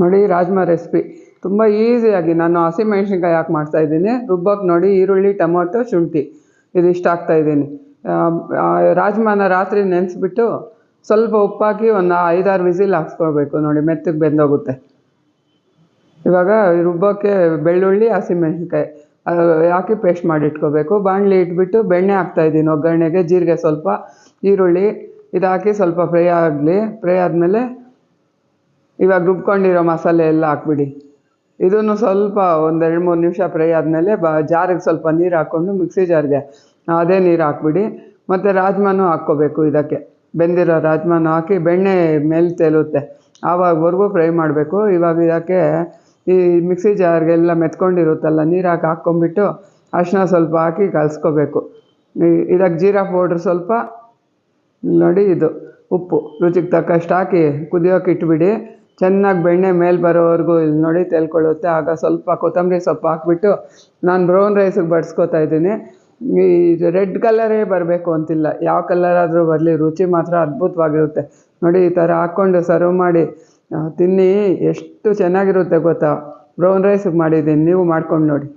ನೋಡಿ, ರಾಜ್ಮಾ ರೆಸಿಪಿ ತುಂಬ ಈಸಿಯಾಗಿ ನಾನು ಹಸಿಮೆಣ್ಸಿನ್ಕಾಯಿ ಹಾಕಿ ಮಾಡ್ತಾಯಿದ್ದೀನಿ ರುಬ್ಬಕ್ಕೆ ನೋಡಿ, ಈರುಳ್ಳಿ, ಟೊಮೊಟೊ, ಶುಂಠಿ. ಇದಿಷ್ಟು ಹಾಕ್ತಾಯಿದ್ದೀನಿ ರಾಜ್ಮಾನ ರಾತ್ರಿ ನೆನೆಸ್ಬಿಟ್ಟು ಸ್ವಲ್ಪ ಉಪ್ಪಾಕಿ ಒಂದು ಐದಾರು ವಿಸಿಲ್ ಹಾಕ್ಸ್ಕೊಳ್ಬೇಕು. ನೋಡಿ, ಮೆತ್ತಗೆ ಬೆಂದೋಗುತ್ತೆ. ಇವಾಗ ರುಬ್ಬಕ್ಕೆ ಬೆಳ್ಳುಳ್ಳಿ ಹಸಿಮೆಣ್ಸಿನ್ಕಾಯಿ ಹಾಕಿ ಪೇಸ್ಟ್ ಮಾಡಿ ಇಟ್ಕೋಬೇಕು ಬಾಣಲಿ ಇಟ್ಬಿಟ್ಟು ಬೆಣ್ಣೆ ಹಾಕ್ತಾಯಿದ್ದೀನಿ ಒಗ್ಗರಣೆಗೆ. ಜೀರಿಗೆ ಸ್ವಲ್ಪ, ಈರುಳ್ಳಿ. ಇದು ಸ್ವಲ್ಪ ಫ್ರೈ ಆಗಲಿ. ಫ್ರೈ ಆದಮೇಲೆ ಇವಾಗ ರುಬ್ಕೊಂಡಿರೋ ಮಸಾಲೆ ಎಲ್ಲ ಹಾಕ್ಬಿಡಿ. ಇದನ್ನು ಸ್ವಲ್ಪ ಒಂದು ಎರಡು ಮೂರು ನಿಮಿಷ ಫ್ರೈ ಆದಮೇಲೆ ಬ, ಜಾರಿಗೆ ಸ್ವಲ್ಪ ನೀರು ಹಾಕ್ಕೊಂಡು ಮಿಕ್ಸಿ ಜಾರಿಗೆ ಅದೇ ನೀರು ಹಾಕ್ಬಿಡಿ. ಮತ್ತು ರಾಜ್ಮಾನು ಹಾಕ್ಕೋಬೇಕು ಇದಕ್ಕೆ. ಬೆಂದಿರೋ ರಾಜ್ಮಾನು ಹಾಕಿ ಬೆಣ್ಣೆ ಮೇಲೆ ತೇಲುತ್ತೆ. ಆವಾಗವರೆಗೂ ಫ್ರೈ ಮಾಡಬೇಕು. ಇವಾಗ ಇದಕ್ಕೆ ಈ ಮಿಕ್ಸಿ ಜಾರ್ಗೆಲ್ಲ ಮೆತ್ಕೊಂಡಿರುತ್ತಲ್ಲ ನೀರು ಹಾಕಿ ಹಾಕ್ಕೊಂಬಿಟ್ಟು ಅರಿಶಿನ ಸ್ವಲ್ಪ ಹಾಕಿ ಕಲಿಸ್ಕೋಬೇಕು. ಇದಕ್ಕೆ ಜೀರಾ ಪೌಡ್ರ್ ಸ್ವಲ್ಪ, ನೋಡಿ ಇದು ಉಪ್ಪು ರುಚಿಗೆ ತಕ್ಕಷ್ಟು ಹಾಕಿ ಕುದಿಯೋಕೆ ಇಟ್ಬಿಡಿ. ಚೆನ್ನಾಗಿ ಬೆಣ್ಣೆ ಮೇಲೆ ಬರೋವರೆಗೂ ಇಲ್ಲಿ ನೋಡಿ ತೆಲ್ಕೊಳ್ಳುತ್ತೆ. ಆಗ ಸ್ವಲ್ಪ ಕೊತ್ತಂಬರಿ ಸೊಪ್ಪು ಹಾಕ್ಬಿಟ್ಟು ನಾನು ಬ್ರೌನ್ ರೈಸಿಗೆ ಬಡಿಸ್ಕೊತಾ ಇದ್ದೀನಿ. ಈ ರೆಡ್ ಕಲರೇ ಬರಬೇಕು ಅಂತಿಲ್ಲ. ಯಾವ ಕಲರ್ ಆದರೂ ಬರಲಿ, ರುಚಿ ಮಾತ್ರ ಅದ್ಭುತವಾಗಿರುತ್ತೆ. ನೋಡಿ ಈ ಥರ ಹಾಕ್ಕೊಂಡು ಸರ್ವ್ ಮಾಡಿ ತಿನ್ನಿ. ಎಷ್ಟು ಚೆನ್ನಾಗಿರುತ್ತೆ ಗೊತ್ತಾ? ಬ್ರೌನ್ ರೈಸಿಗೆ ಮಾಡಿದ್ದೀನಿ. ನೀವು ಮಾಡ್ಕೊಂಡು ನೋಡಿ.